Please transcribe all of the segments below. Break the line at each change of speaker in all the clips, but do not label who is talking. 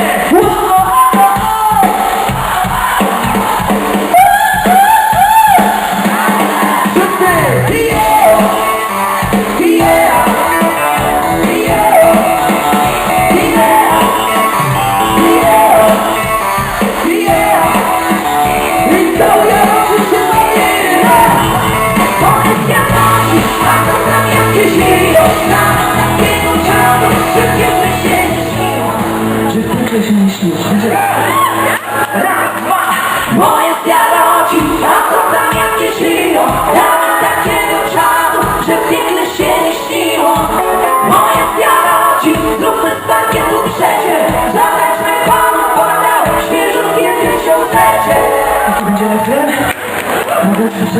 Yeah. Tylko się nie śniło?
Moja stara rodzina, to tam jakie żyją Nawet takiego czadu, że piękne się nie śniło Moja stara rodzina, zróbmy z parkietu przecie Zależmy panu podał, świeżutkie tysiąclecie
Jaki będzie refren? Mogę już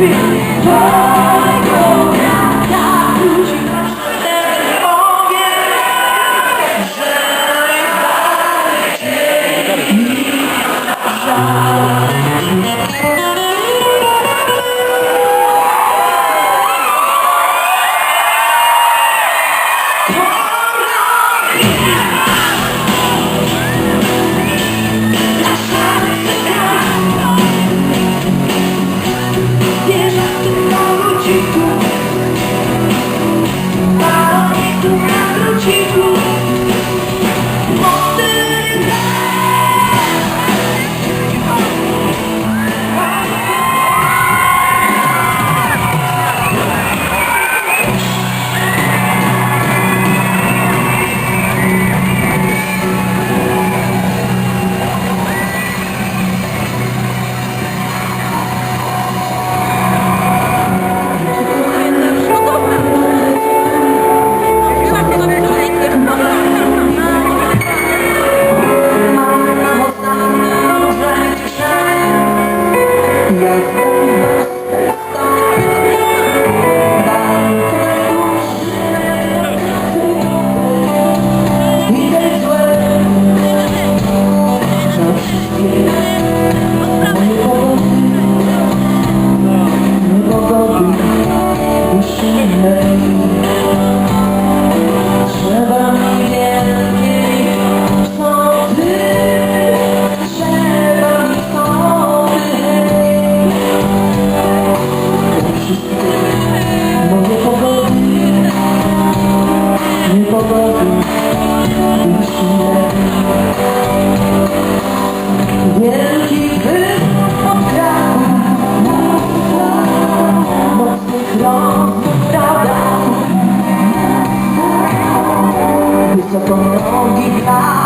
baby. ก็รอกีฬา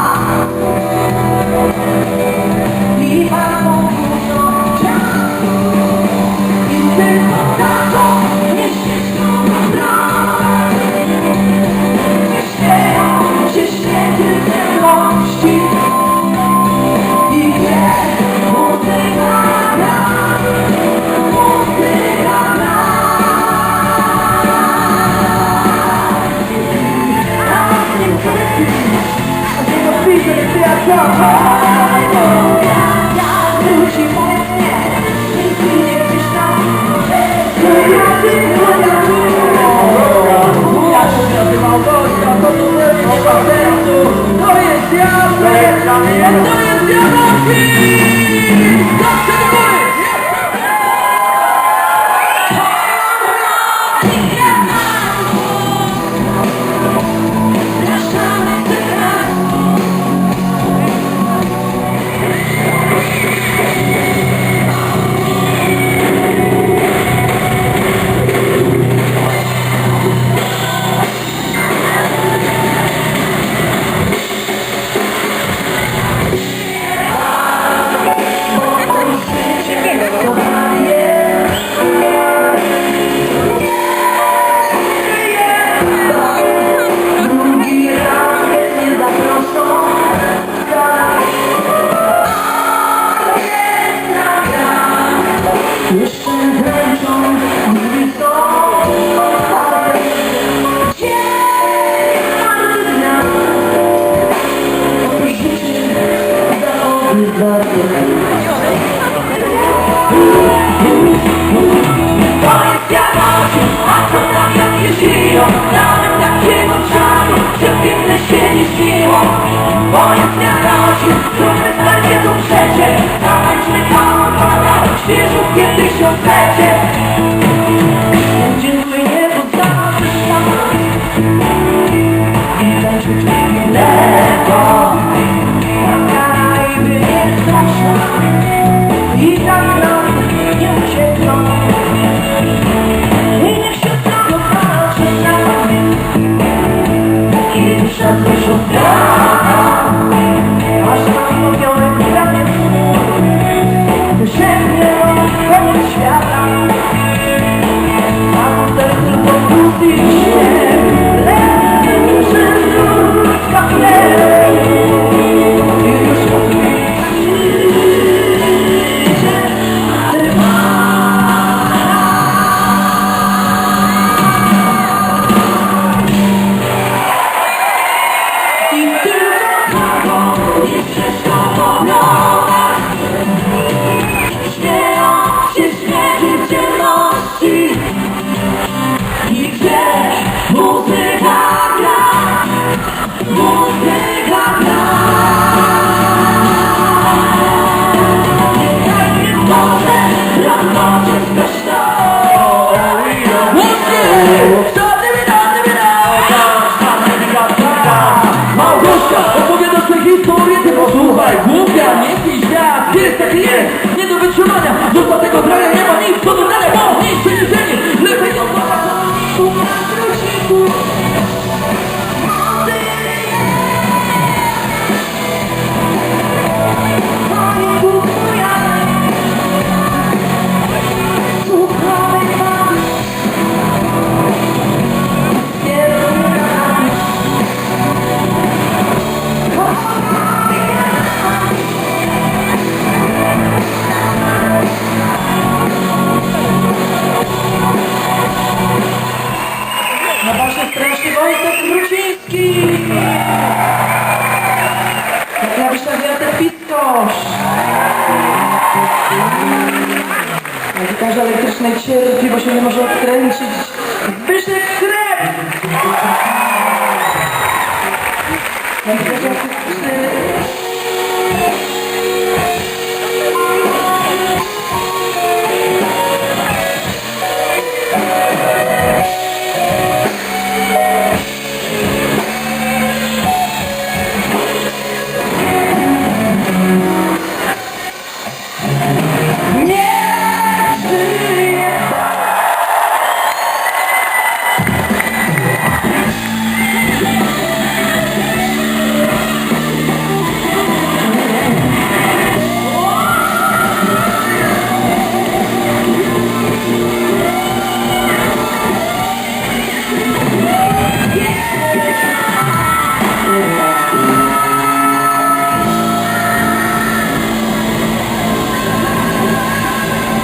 jest
dla Żyją, nawet takiego czasu, że piękne się nie śniło Pojazd na razie, trudne zdanie to
przecie Tańczmy kawał, pada, świeżo kiedyś odlecie. Pitosz. Lekarz elektryczny cierpi, bo się nie może odkręcić